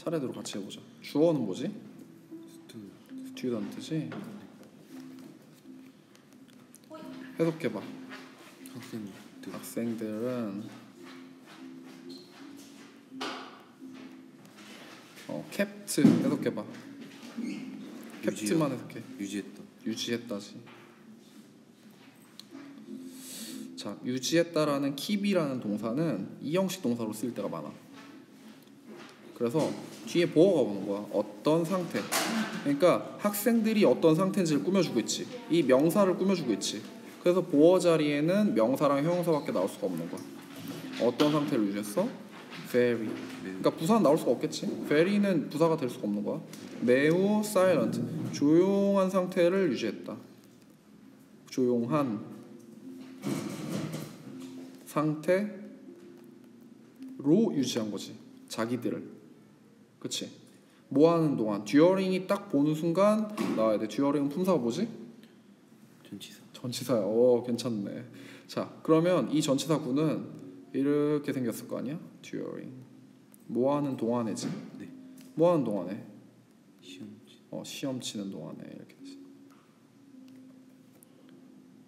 차례대로 같이 해보자. 주어는 뭐지? 스튜 스튜던트지. 해석해봐. 학생들 학생들은 어 캡트 해석해봐. 캡트만 해석해. 유지했다 유지했다지. 자, 유지했다라는 keep이라는 동사는 이 형식 동사로 쓰일 때가 많아. 그래서 뒤에 보어가 오는 거야. 어떤 상태. 그러니까 학생들이 어떤 상태인지를 꾸며주고 있지. 이 명사를 꾸며주고 있지. 그래서 보어 자리에는 명사랑 형용사밖에 나올 수가 없는 거야. 어떤 상태를 유지했어? very. 그러니까 부사는 나올 수가 없겠지. very는 부사가 될 수가 없는 거야. 매우 silent. 조용한 상태를 유지했다. 조용한 상태로 유지한 거지. 자기들을. 그치? 뭐 하는 동안 during이 딱 보는 순간 나와야 돼. during은 품사가 뭐지? 전치사 전치사야. 어, 괜찮네. 자, 그러면 이 전치사구는 이렇게 생겼을 거 아니야? during. 뭐 하는 동안에지? 네 뭐 하는 동안에? 시험 어, 시험 치는 동안에 이렇게.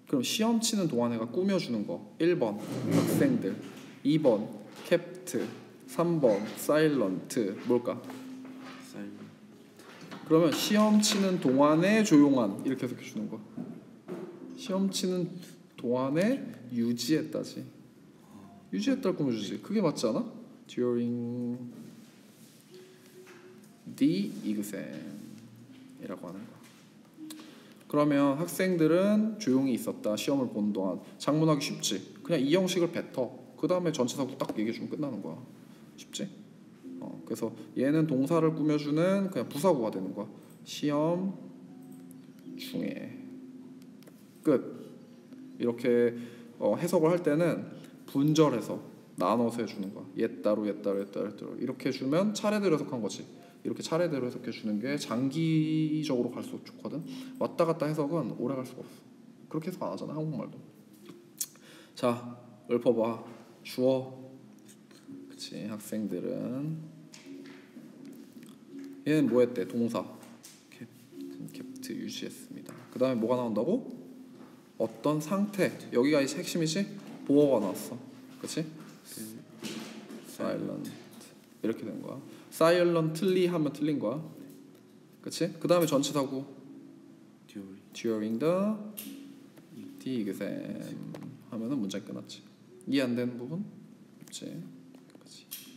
그럼 시험 치는 동안에가 꾸며주는 거 1번 학생들 2번 캡트 3번 사일런트. 뭘까? 쌀 그러면 시험 치는 동안에 조용한 이렇게 해석해 주는 거. 시험 치는 동안에 유지했다지. 유지했다를 꾸며주지. 그게 맞지 않아? during the exam이라고 하는 거. 그러면 학생들은 조용히 있었다. 시험을 보는 동안. 작문하기 쉽지. 그냥 이 형식을 뱉어. 그 다음에 전체 사고 딱 얘기해 주면 끝나는 거야 쉽지? 어, 그래서 얘는 동사를 꾸며주는 그냥 부사구가 되는 거야. 시험 중에. 끝. 이렇게 어, 해석을 할 때는 분절해서 나눠서 해주는 거야. 옛 따로 옛 따로 옛 따로 옛 따로. 이렇게 해주면 차례대로 해석한 거지. 이렇게 차례대로 해석해 주는 게 장기적으로 갈수록 좋거든. 왔다 갔다 해석은 오래 갈 수가 없어. 그렇게 해석 안 하잖아 한국말도. 자 읊어봐. 주어 그치 학생들은. 얘는 뭐 했대? 동사. 캡, 캡트 유지했습니다. 그 다음에 뭐가 나온다고? 어떤 상태. 여기가 이제 핵심이지? 보어가 나왔어. 그치? Silent. 이렇게 된 거야. Silently 하면 틀린 거야. 그치? 그 다음에 전치사고 듀얼 during the exam 하면은 문장이 끝났지. 이해 안 되는 부분? 없지 Christ.